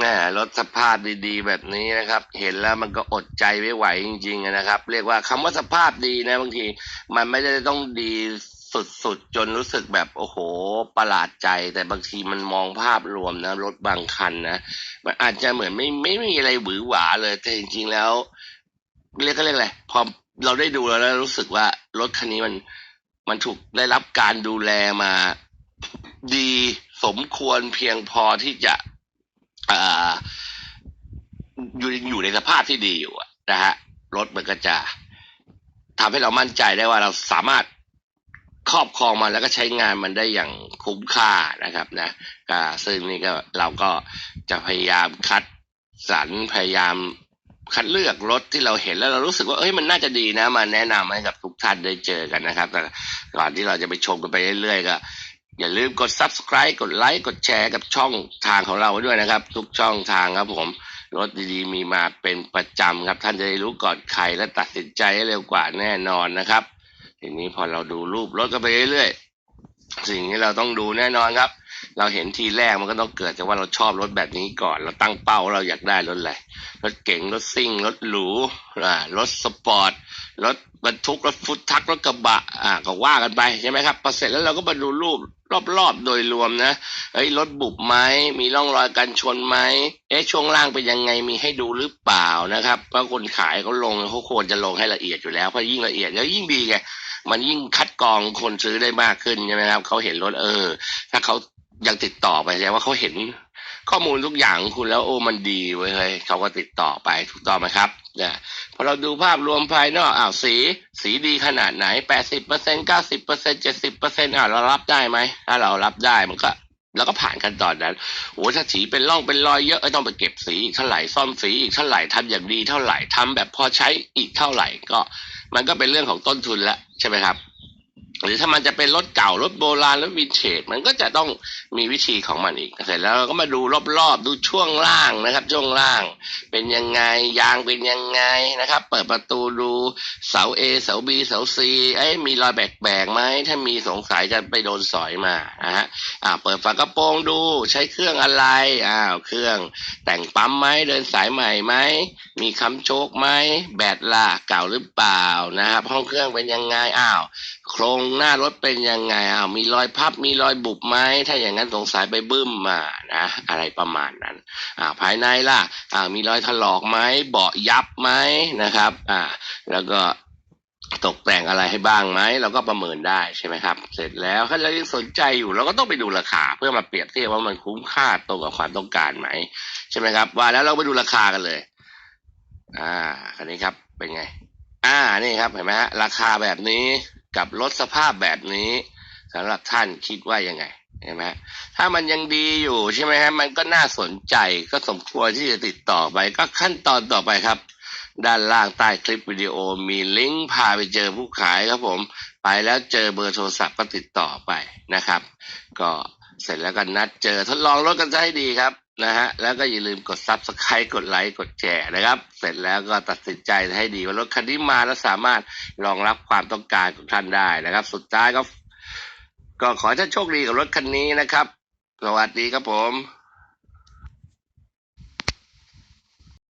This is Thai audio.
แหมรถสภาพดีๆ แบบนี้นะครับ เห็นแล้วมันก็อดใจไม่ไหวจริงๆนะครับ เรียกว่าคำว่าสภาพดีนะบางทีมันไม่ได้ต้องดีสุดๆ จนรู้สึกแบบโอ้โห ประหลาดใจ แต่บางทีมันมองภาพรวมนะรถบางคันนะมันอาจจะเหมือนไม่ไม่มีอะไรหวือหวาเลย แต่จริงๆแล้ว เรียกก็เรียกอะไรพอเราได้ดูแล้วแล้วรู้สึกว่ารถคันนี้มันมันถูกได้รับการดูแลมาดีสมควรเพียงพอที่จะ อยู่อยู่ในสภาพที่ดีอยู่นะฮะรถมันก็จะทำให้เรามั่นใจได้ว่าเราสามารถครอบครองมันแล้วก็ใช้งานมันได้อย่างคุ้มค่านะครับนะซึ่งนี่ก็เราก็จะพยายามคัดสรรพยายามคัดเลือกรถที่เราเห็นแล้วเรารู้สึกว่าเอ้ยมันน่าจะดีนะมาแนะนำให้กับทุกท่านได้เจอกันนะครับ แต่ก่อนที่เราจะไปชมกันไปเรื่อยๆก็ อย่าลืมกด subscribe กดไลค์กดแชร์กับช่องทางของเราด้วยนะครับ ทุกช่องทางครับผมรถดีๆมีมาเป็นประจำครับ ท่านจะได้รู้ก่อนใครและตัดสินใจให้เร็วกว่าแน่นอนนะครับ ทีนี้พอเราดูรูปรถก็ไปเรื่อยๆสิ่งที่เราต้องดูแน่นอนครับ เราเห็นทีแรกมันก็ต้องเกิดจากว่าเราชอบรถแบบนี้ก่อน เราตั้งเป้าเราอยากได้รถอะไรรถเก๋งรถซิ่งรถหรูอ่ารถสปอร์ตรถบรรทุกรถฟุตทักรถกระบะอ่าก็ว่ากันไปใช่ไหมครับพอเสร็จแล้วเราก็มาดูรูปรอบๆโดยรวมนะเอ้ยรถบุบไหมมีร่องรอยการชนไหมเอ๊ะช่วงล่างเป็นยังไงมีให้ดูหรือเปล่านะครับเพราะคนขายเขาลงเขาควรจะลงให้ละเอียดอยู่แล้วเพราะยิ่งละเอียดแล้วยิ่งดีไงมันยิ่งคัดกรองคนซื้อได้มากขึ้นใช่ไหมครับเขาเห็นรถเออ ถ้าเขา ยังติดต่อไปแสดงว่าเขาเห็นข้อมูลทุกอย่างของคุณแล้วโอ้มันดีเว้ยเฮ้ยเขาก็ติดต่อไปถูกต้องไหมครับเนี่ยพอเราดูภาพรวมภายนอกอ้าวสี สีดีขนาดไหนแปดสิบเปอร์เซ็นเก้าสิบเปอร์เซ็นเจ็ดสิบเปอร์เซ็นอ่าเรารับได้ไหมถ้าเรารับได้มันก็แล้วก็ผ่านขั้นตอนนั้น โอ้ถ้าสีเป็นร่องเป็นรอยเยอะต้องไปเก็บสีอีกเท่าไหร่ซ่อมสีอีกเท่าไหร่ทำอย่างดีเท่าไหร่ทำแบบพอใช้อีกเท่าไหร่ก็ มันก็เป็นเรื่องของต้นทุนล้วใช่ไหมครับ หรือถ้ามันจะเป็นรถเก่ารถโบราณรถวินเทจมันก็จะต้องมีวิธีของมันอีกเสร็จแล้วเราก็มาดูรอบๆ ดูช่วงล่างนะครับ ช่วงล่าง เป็นยังไงยางเป็นยังไงนะครับ เปิดประตูดูเสา A เสา B เสา C เอ้ยมีรอยแบกๆไหมถ้ามีสงสัยจะไปโดนสอยมานะฮะอ่าเปิดฝากระโปรงดูใช้เครื่องอะไรอ้าวเครื่องแต่งปั๊มไหมเดินสายใหม่ไหมมีคำโชคไหมแบตล่ะเก่าหรือเปล่านะครับห้องเครื่องเป็นยังไงอ้าว โครงหน้ารถเป็นยังไงอ้าวมีรอยพับมีรอยบุบไหมถ้าอย่างนั้นสงสัยไปบึ้มมานะอะไรประมาณนั้นอ่าภายในล่ะอ่ามีรอยถลอกไหมเบาะยับไหมนะครับอ่าแล้วก็ตกแต่งอะไรให้บ้างไหมเราก็ประเมินได้ใช่ไหมครับ เสร็จแล้วถ้าเรายังสนใจอยู่เราก็ต้องไปดูราคา เพื่อมาเปรียบเทียบว่ามันคุ้มค่าตรงกับความต้องการไหมใช่ไหมครับ ว่าแล้วเราไปดูราคากันเลย อ่าคันนี้ครับเป็นไง อ่านี่ครับเห็นไหมฮะราคาแบบนี้ กับรถสภาพแบบนี้สำหรับท่านคิดว่ายังไงเห็นไหมถ้ามันยังดีอยู่ใช่ไหมฮะมันก็น่าสนใจก็สมควรที่จะติดต่อไป ก็ขั้นตอนต่อไปครับ ด้านล่างใต้คลิปวิดีโอมีลิงก์พาไปเจอผู้ขายครับผม ไปแล้วเจอเบอร์โทรศัพท์ก็ติดต่อไปนะครับ ก็ เสร็จแล้วก็นัดเจอทดลองรถกันซะให้ดีครับนะฮะแล้วก็อย่าลืมกดซับสไครต์กดไลค์กดแชร์นะครับ เสร็จแล้วก็ตัดสินใจให้ดีว่ารถคันนี้มาแล้วสามารถรองรับความต้องการของท่านได้นะครับ สุดท้ายก็ก็ขอให้ท่านโชคดีกับรถคันนี้นะครับ สวัสดีครับผม